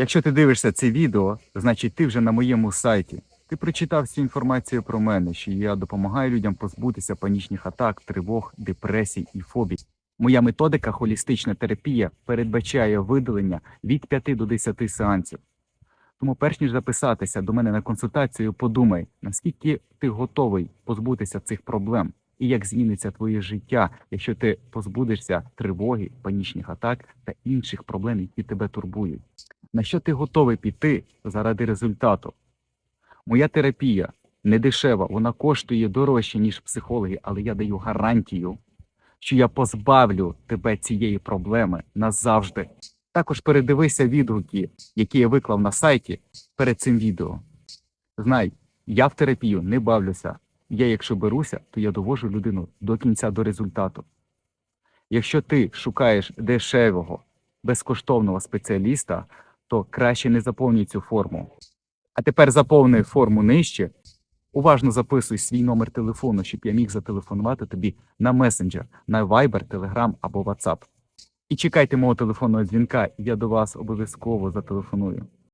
Якщо ти дивишся це відео, значить ти вже на моєму сайті. Ти прочитав всю інформацію про мене, що я допомагаю людям позбутися панічних атак, тривог, депресій і фобій. Моя методика холістична терапія передбачає видалення від 5 до 10 сеансів. Тому, перш ніж записатися до мене на консультацію, подумай, наскільки ти готовий позбутися цих проблем і як зміниться твоє життя, якщо ти позбудешся тривоги, панічних атак та інших проблем, які тебе турбують. На що ти готовий піти заради результату? Моя терапія не дешева, вона коштує дорожче, ніж психологи, але я даю гарантію, що я позбавлю тебе цієї проблеми назавжди. Також передивися відгуки, які я виклав на сайті перед цим відео. Знай, я в терапію не бавлюся. Я, якщо беруся, то я довожу людину до кінця до результату. Якщо ти шукаєш дешевого, безкоштовного спеціаліста, то краще не заповнюй цю форму. А тепер заповни форму нижче. Уважно записуй свій номер телефону, щоб я міг зателефонувати тобі на месенджер, на Viber, Telegram або WhatsApp. І чекайте мого телефонного дзвінка, і я до вас обов'язково зателефоную.